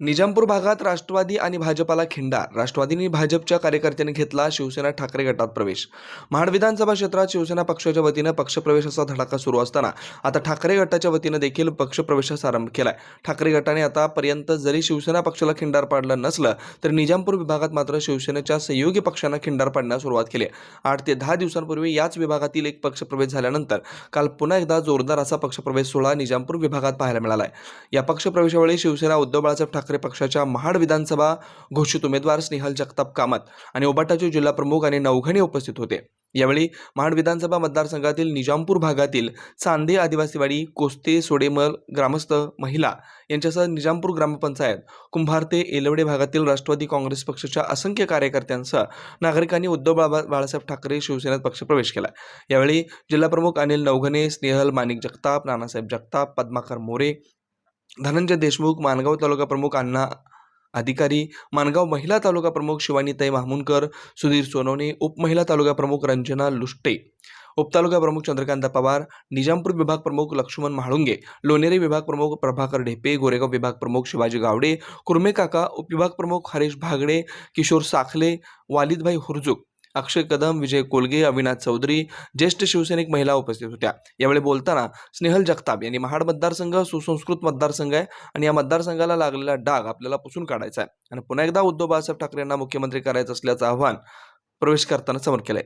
निजामपूर भागात राष्ट्रवादी आणि भाजपाला खिंडार राष्ट्रवादीने भाजपच्या कार्यकर्त्यांनी घेतला शिवसेना ठाकरे गटात प्रवेश. महाड विधानसभा क्षेत्रात शिवसेना पक्षाच्या वतीनं पक्षप्रवेशाचा धडाका सुरू असताना आता ठाकरे गटाच्या वतीनं देखील पक्षप्रवेशाचा आरंभ केलाय. ठाकरे गटाने आतापर्यंत जरी शिवसेना पक्षाला खिंडार पाडलं नसलं तरी निजामपूर विभागात मात्र शिवसेनेच्या सहयोगी पक्षांना खिंडार पाडण्यास सुरुवात केली आहे. आठ ते दहा दिवसांपूर्वी याच विभागातील एक पक्षप्रवेश झाल्यानंतर काल पुन्हा एकदा जोरदार असा पक्षप्रवेश सोहळा निजामपूर विभागात पाहायला मिळाला आहे या पक्षप्रवेशावेळी शिवसेना उद्धव बाळासाहेब ठाकरे पक्षाच्या महाड विधानसभा घोषित उमेदवार स्नेहल जगताप कामत आणि ओबाटाचे जिल्हाप्रमुख आणि नवघणे उपस्थित होते. यावेळी महाड विधानसभा मतदारसंघातील निजामपूर भागातील चांदे आदिवासीवाडी कोस्ते सोडेमल ग्रामस्थ महिला यांच्यासह निजामपूर ग्रामपंचायत कुंभार ते एलवडे भागातील राष्ट्रवादी काँग्रेस पक्षाच्या असंख्य कार्यकर्त्यांसह नागरिकांनी उद्धव बाबा बाळासाहेब ठाकरे शिवसेनेत पक्षप्रवेश केला. यावेळी जिल्हाप्रमुख अनिल नवघने स्नेहल माणिक जगताप नानासाहेब जगताप पद्माकर मोरे धनंजय देशमुख मानगाव तालुका प्रमुख अण्णा अधिकारी मानगाव महिला तालुका प्रमुख शिवानीताई माहमुनकर सुधीर सोनवणे उपमहिला तालुका प्रमुख रंजना लुष्टे उपतालुका प्रमुख चंद्रकांत पवार निजामपूर विभाग प्रमुख लक्ष्मण म्हाळुंगे लोणेरे विभाग प्रमुख प्रभाकर ढेपे गोरेगाव विभाग प्रमुख शिवाजी गावडे कुर्मे काका उपविभाग प्रमुख हरेश भागडे किशोर साखले वालिदभाई हुरजुक अक्षय कदम विजय कोलगे अविनाश चौधरी ज्येष्ठ शिवसैनिक महिला उपस्थित होत्या. यावेळी बोलताना स्नेहल जगताप यांनी महाड मतदारसंघ सुसंस्कृत मतदारसंघ आहे आणि या मतदारसंघाला लागलेला डाग आपल्याला पुसून काढायचा आहे. आणि पुन्हा एकदा उद्धव बाळासाहेब ठाकरे यांना मुख्यमंत्री करायचं असल्याचं आव्हान प्रवेश करताना समोर केलंय.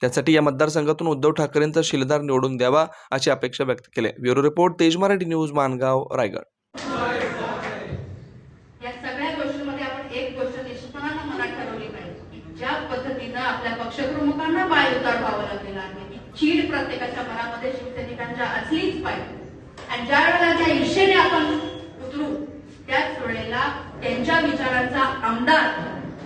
त्यासाठी या मतदारसंघातून उद्धव ठाकरेंचा शिलेदार निवडून द्यावा अशी अपेक्षा व्यक्त केली ब्युरो रिपोर्ट तेज मराठी न्यूज मानगाव रायगड. या सगळ्या गोष्टींमध्ये आपण एक गोष्ट निश्चितपणानं मनात ठरवली पाहिजे. ज्या पद्धतीनं आपल्या पक्षप्रमुखांना पाय उतार व्हावं लागलेलं आहे ती चीड प्रत्येकाच्या मनामध्ये शिवसैनिकांच्या असलीच पाहिजे. आणि ज्या वेळेला त्या ईर्षेने आपण उतरू त्याच वेळेला त्यांच्या विचारांचा आमदार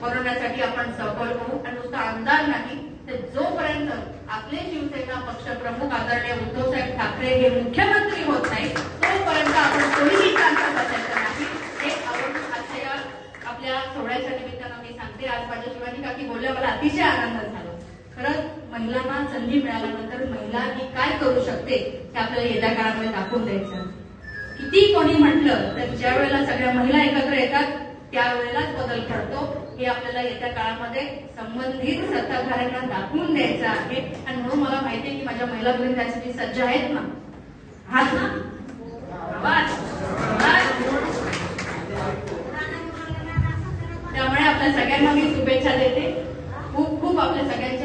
बनवण्यासाठी आपण सफल होऊ. आणि नुसता आमदार नाही तर जोपर्यंत आपले शिवसेना पक्षप्रमुख आदरणीय उद्धवसाहेब ठाकरे हे मुख्यमंत्री होत नाही तोपर्यंत आपण कोणीही त्यांचा बसायचं नाही हे आवडून आजच्या या आपल्या सोहळ्याच्या निमित्तानं मी सांगते आज माझ्या शिवाजी काकी बोलल्या मला अतिशय आनंद झाला. खरंच महिलांना संधी मिळाल्यानंतर महिला ही काय करू शकते हे आपल्याला येत्या काळामध्ये दाखवून द्यायचं. किती कोणी म्हटलं तर ज्या वेळेला सगळ्या महिला एकत्र येतात त्यावेळेलाच बदल घडतो. हे आपल्याला येत्या काळामध्ये संबंधित सत्ताधाऱ्यांना दाखवून द्यायचं आहे. आणि म्हणून मला माहिती आहे की माझ्या महिला बहीण त्यासाठी सज्ज आहेत ना? हाच ना? सगळ्यांना मी शुभेच्छा देते. खूप खूप आपल्या सगळ्यांच्या